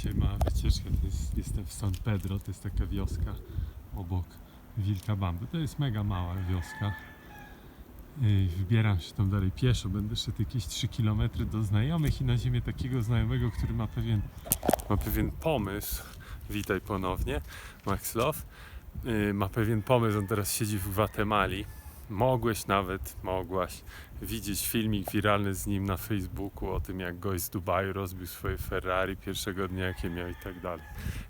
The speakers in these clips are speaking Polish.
Dzisiaj mała wycieczka, to jest, jestem w San Pedro, to jest taka wioska obok Wilcabamby. To jest mega mała wioska. Yy, Wybieram się tam dalej pieszo, będę szedł jakieś 3 km do znajomych i na ziemię takiego znajomego, który ma pewien, ma pewien pomysł. Witaj ponownie, Max Love. Yy, Ma pewien pomysł, on teraz siedzi w Gwatemali. Mogłeś nawet, mogłaś widzieć filmik wiralny z nim na Facebooku o tym, jak gość z Dubaju rozbił swoje Ferrari pierwszego dnia, jakie miał i tak dalej.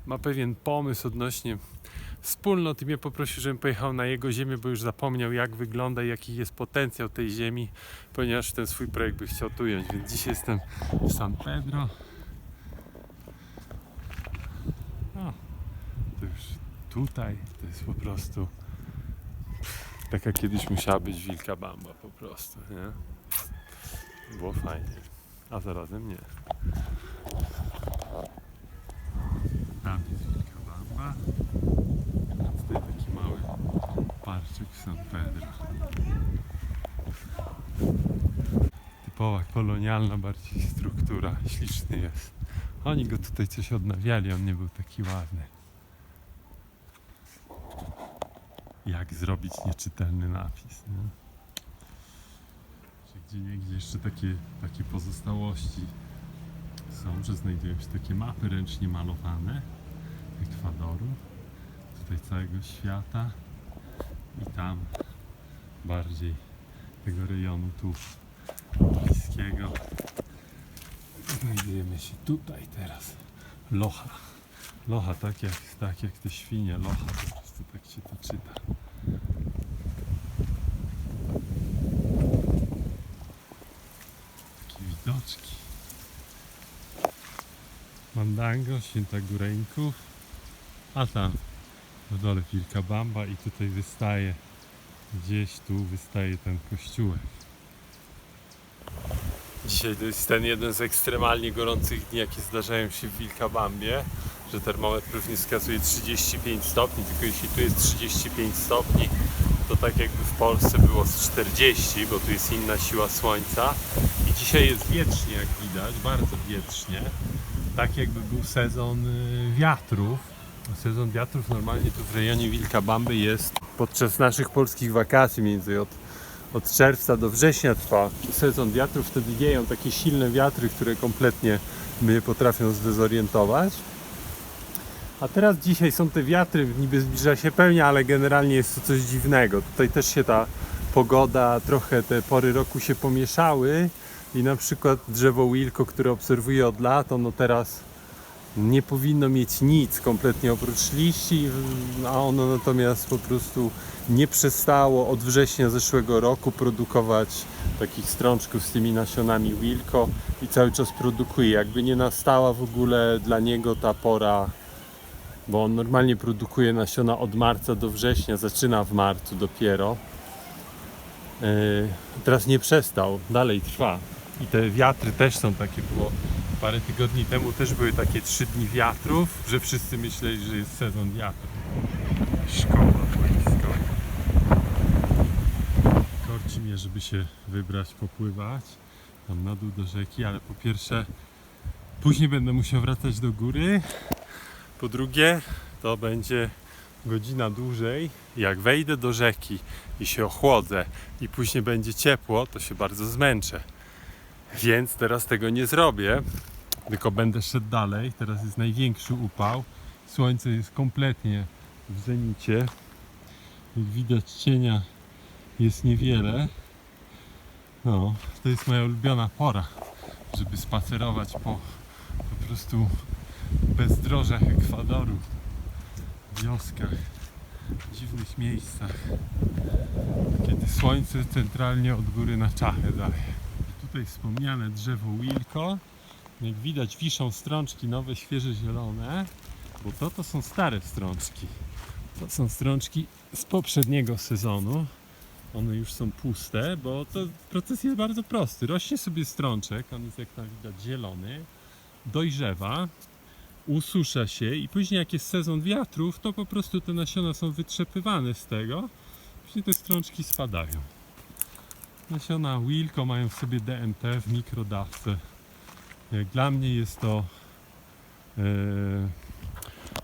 Ma pewien pomysł odnośnie wspólnot i mnie poprosił, żebym pojechał na jego ziemię, bo już zapomniał, jak wygląda i jaki jest potencjał tej ziemi, ponieważ ten swój projekt by chciał tu ująć. Więc dzisiaj jestem w San Pedro. O, to już tutaj to jest po prostu taka kiedyś musiała być Wilka Bamba po prostu, nie? Było fajnie, a zarazem nie. Tam jest Wilka Bamba, tutaj taki mały parczyk San Pedro. Typowa kolonialna bardziej struktura, śliczny jest. Oni go tutaj coś odnawiali, on nie był taki ładny. Jak zrobić nieczytelny napis. Nie? Gdzie niegdzie jeszcze takie, takie pozostałości są, że znajdują się takie mapy ręcznie malowane Ekwadoru, tutaj całego świata i tam bardziej tego rejonu tu bliskiego. Znajdujemy się tutaj teraz. Locha. Locha, tak jak, tak jak te świnie, locha, prostu tak się to czyta. Takie widoczki. Mandango, Święta Góreńków, a tam w dole Wilka Bamba i tutaj wystaje, gdzieś tu wystaje ten kościółek. Dzisiaj to jest ten jeden z ekstremalnie gorących dni, jakie zdarzają się w Wilkabambie, że termometr równie wskazuje 35 stopni, tylko jeśli tu jest 35 stopni, to tak jakby w Polsce było z 40, bo tu jest inna siła słońca. I dzisiaj jest wietrznie, jak widać, bardzo wietrznie. Tak jakby był sezon y, wiatrów. Sezon wiatrów normalnie tu w rejonie Wilkabamby jest podczas naszych polskich wakacji, między od od czerwca do września trwa sezon wiatrów, wtedy wieją takie silne wiatry, które kompletnie mnie potrafią zdezorientować. A teraz dzisiaj są te wiatry, niby zbliża się pełnia, ale generalnie jest to coś dziwnego. Tutaj też się ta pogoda, trochę te pory roku się pomieszały i na przykład drzewo Wilko, które obserwuję od lat, ono teraz nie powinno mieć nic kompletnie oprócz liści, a ono natomiast po prostu nie przestało od września zeszłego roku produkować takich strączków z tymi nasionami Wilco i cały czas produkuje. Jakby nie nastała w ogóle dla niego ta pora, bo on normalnie produkuje nasiona od marca do września, zaczyna w marcu dopiero. Yy, teraz nie przestał, dalej trwa. I te wiatry też są takie, było parę tygodni temu też były takie trzy dni wiatrów, że wszyscy myśleli, że jest sezon wiatrów. Szkoła wojskowa. Korci mnie, żeby się wybrać, popływać tam na dół do rzeki, ale po pierwsze później będę musiał wracać do góry. Po drugie to będzie godzina dłużej. Jak wejdę do rzeki i się ochłodzę i później będzie ciepło, to się bardzo zmęczę. Więc teraz tego nie zrobię, tylko będę szedł dalej. Teraz jest największy upał. Słońce jest kompletnie w zenicie. Jak widać cienia jest niewiele. No, to jest moja ulubiona pora, żeby spacerować po po prostu bezdrożach Ekwadoru, wioskach, dziwnych miejscach, kiedy słońce centralnie od góry na czachę daje. Tutaj wspomniane drzewo Wilco. Jak widać wiszą strączki nowe, świeże, zielone, bo to to są stare strączki. To są strączki z poprzedniego sezonu. One już są puste, bo to proces jest bardzo prosty. Rośnie sobie strączek, on jest jak tam widać zielony, dojrzewa, ususza się i później jak jest sezon wiatrów, to po prostu te nasiona są wytrzepywane z tego, później te strączki spadają. Nasiona Wilco mają w sobie DMT w mikrodawce. Jak dla mnie jest to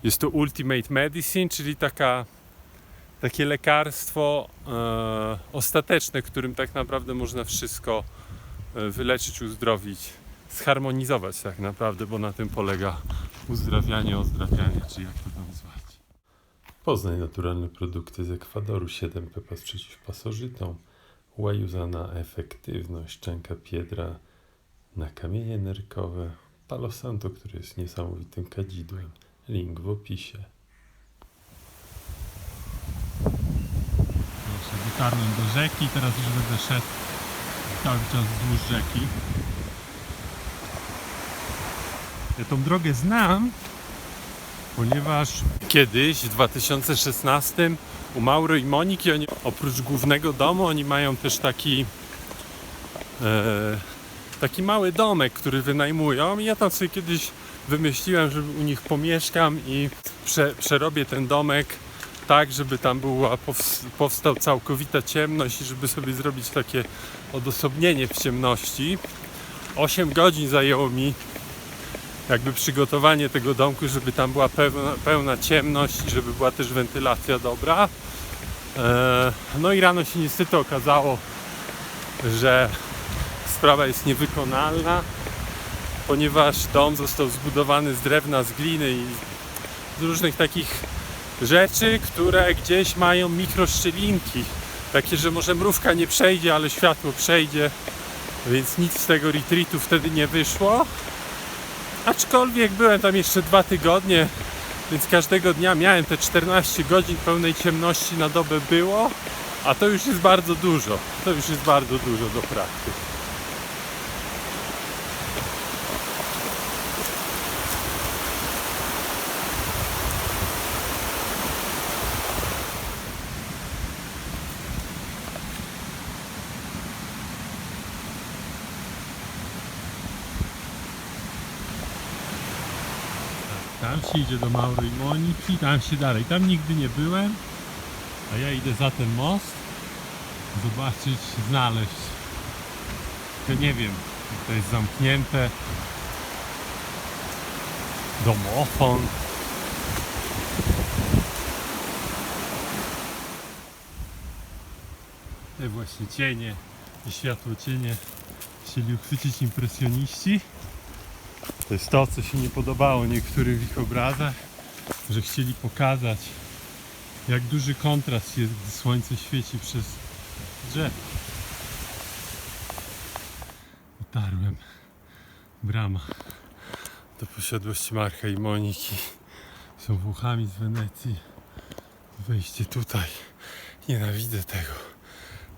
Jest to Ultimate Medicine, czyli taka, takie lekarstwo e, ostateczne, którym tak naprawdę można wszystko e, wyleczyć, uzdrowić, zharmonizować tak naprawdę, bo na tym polega uzdrawianie, ozdrawianie, czy jak to tam zwać. Poznaj naturalne produkty z Ekwadoru 7 pepas przeciw pasożytom. Łajuza na efektywność, czanka piedra na kamienie nerkowe, Palo Santo, który jest niesamowitym kadzidłem. Link w opisie. Proszę, dotarłem do rzeki, teraz już będę szedł cały czas wzdłuż rzeki. Ja tą drogę znam, ponieważ kiedyś w 2016 u Mauro i Moniki oni oprócz głównego domu oni mają też taki e, taki mały domek, który wynajmują i ja tam sobie kiedyś wymyśliłem, że u nich pomieszkam i prze, przerobię ten domek tak, żeby tam była pows- powstał całkowita ciemność i żeby sobie zrobić takie odosobnienie w ciemności. 8 godzin zajęło mi jakby przygotowanie tego domku, żeby tam była pełna, pełna ciemność żeby była też wentylacja dobra. E, No i rano się niestety okazało, że sprawa jest niewykonalna, ponieważ dom został zbudowany z drewna, z gliny i z różnych takich rzeczy, które gdzieś mają mikroszczelinki. Takie, że może mrówka nie przejdzie, ale światło przejdzie, więc nic z tego retreatu wtedy nie wyszło. Aczkolwiek byłem tam jeszcze dwa tygodnie, więc każdego dnia miałem te 14 godzin pełnej ciemności na dobę było, a to już jest bardzo dużo. To już jest bardzo dużo do praktyki. Tam się idzie do Mauro i Moniki, tam się dalej. Tam nigdy nie byłem, a ja idę za ten most zobaczyć, znaleźć. Tylko nie wiem, to jest zamknięte. Domofon. Te właśnie cienie i światło cienie chcieli uchwycić impresjoniści. To jest to, co się nie podobało niektórym w ich obrazach, że chcieli pokazać, jak duży kontrast jest, gdy słońce świeci przez drzewa. Dotarłem. Brama do posiadłości Marka i Moniki. Są Włochami z Wenecji. Wejście tutaj. Nienawidzę tego.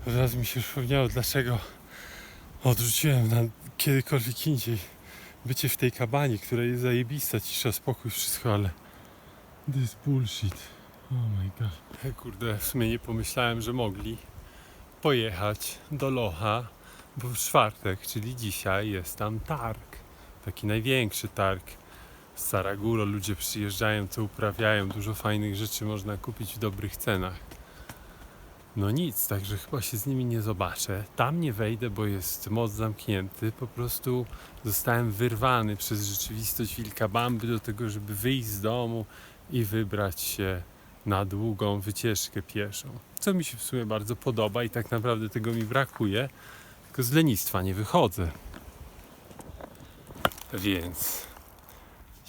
Od razu mi się przypomniało, dlaczego odrzuciłem na kiedykolwiek indziej bycie w tej kabanie, która jest zajebista, cisza, spokój, wszystko, ale this bullshit. Oh my god. Kurde, w sumie nie pomyślałem, że mogli pojechać do Locha, bo w czwartek, czyli dzisiaj jest tam targ. Taki największy targ z Saraguro. Ludzie przyjeżdżają, to uprawiają, dużo fajnych rzeczy można kupić w dobrych cenach. No nic, także chyba się z nimi nie zobaczę. Tam nie wejdę, bo jest most zamknięty. Po prostu zostałem wyrwany przez rzeczywistość Wilkabamby do tego, żeby wyjść z domu i wybrać się na długą wycieczkę pieszą. Co mi się w sumie bardzo podoba i tak naprawdę tego mi brakuje, tylko z lenistwa nie wychodzę. Więc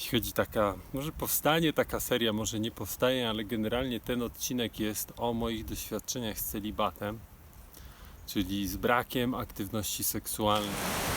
chodzi taka, może powstanie taka seria, może nie powstaje, ale generalnie ten odcinek jest o moich doświadczeniach z celibatem, czyli z brakiem aktywności seksualnej.